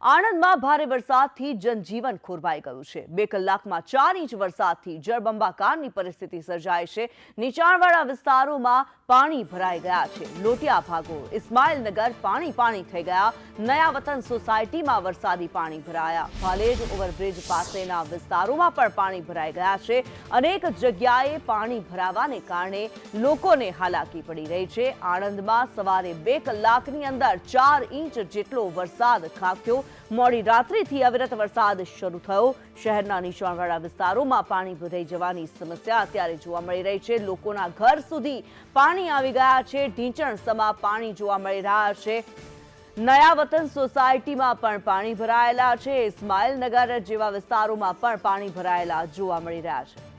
આણંદમાં ભારે વરસાદથી જનજીવન ખોરવાઈ ગયું છે. બે કલાકમાં ચાર ઇંચ વરસાદથી જળબંબાકારની પરિસ્થિતિ સર્જાય છે. નીચાણવાળા વિસ્તારોમાં પાણી ભરાઈ ગયા છે. લોટિયા ભાગો, ઇસ્માઇલનગર પાણી પાણી થઈ ગયા. નયા વતન સોસાયટીમાં વરસાદી પાણી ભરાયા. ભાલેજ ઓવરબ્રિજ પાસેના વિસ્તારોમાં પણ પાણી ભરાઈ ગયા છે. અનેક જગ્યાએ પાણી ભરાવાને કારણે લોકોને હાલાકી પડી રહી છે. આણંદમાં સવારે બે કલાકની અંદર ચાર ઇંચ જેટલો વરસાદ ખાબક્યો. મોડી રાત્રિથી અવિરત વરસાદ શરૂ થયો. શહેરના નીચાણવાળા વિસ્તારોમાં પાણી ભરાઈ જવાની સમસ્યા અત્યારે જોવા મળી રહી છે. લોકોના ઘર સુધી પાણી આવી ગયા છે. ઢીંચણ સમા પાણી જોવા મળી રહ્યા છે. નયા વતન સોસાયટીમાં પણ પાણી ભરાયેલા છે. ઇસ્માઇલનગર જેવા વિસ્તારોમાં પણ પાણી ભરાયેલા જોવા મળી રહ્યા છે.